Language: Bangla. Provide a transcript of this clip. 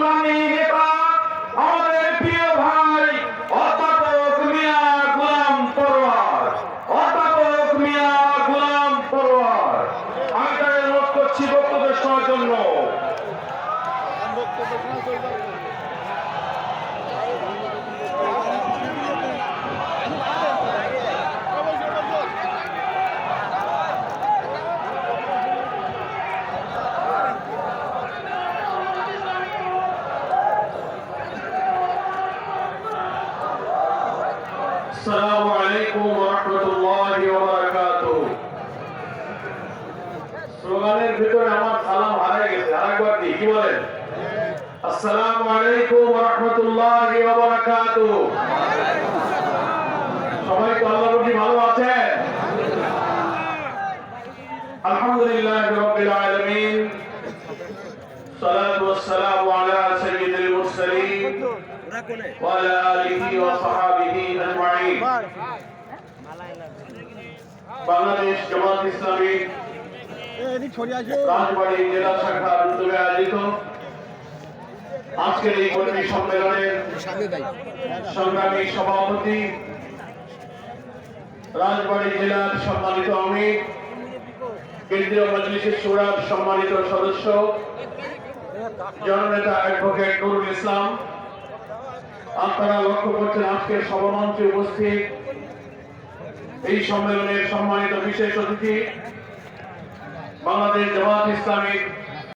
সংগ্রামী নেতা আমাদের প্রিয় ভাই আমি তাকে অনুরোধ করছি বক্তব্য শোনার জন্য। السلام عليكم ورحمة الله وبركاته স্লোগানের ভিতরে আমার সালাম হারিয়ে গেছে আরেকবার কি কি বলেন আসসালামু আলাইকুম ওয়া রাহমাতুল্লাহি ওয়া বারাকাতুহু সবাই তো আল্লাহর প্রতি ভালো আছেন আলহামদুলিল্লাহ রাব্বিল আলামিন সালাতু ওয়াসসালামু আলা সাইয়্যিদিল মুরসালিন وعلى آله وصحابه ইসলামী। বাংলাদেশ জামাত ইসলামী। জেলা উদ্যোগে আয়োজিত। আজকের এই কর্মী সম্মেলনের সংগ্রামী সভাপতি জেলার সম্মানিত অমিত কেন্দ্রীয় মজলিসের সুরাট সম্মানিত সদস্য, জননেতা অ্যাডভোকেট নুরুল ইসলাম আপনারা লক্ষ্য করছেন আজকের সভামঞ্চে উপস্থিত এই সম্মেলনের সম্মানিত বিশেষ অতিথি বাংলাদেশ জামাত ইসলামিক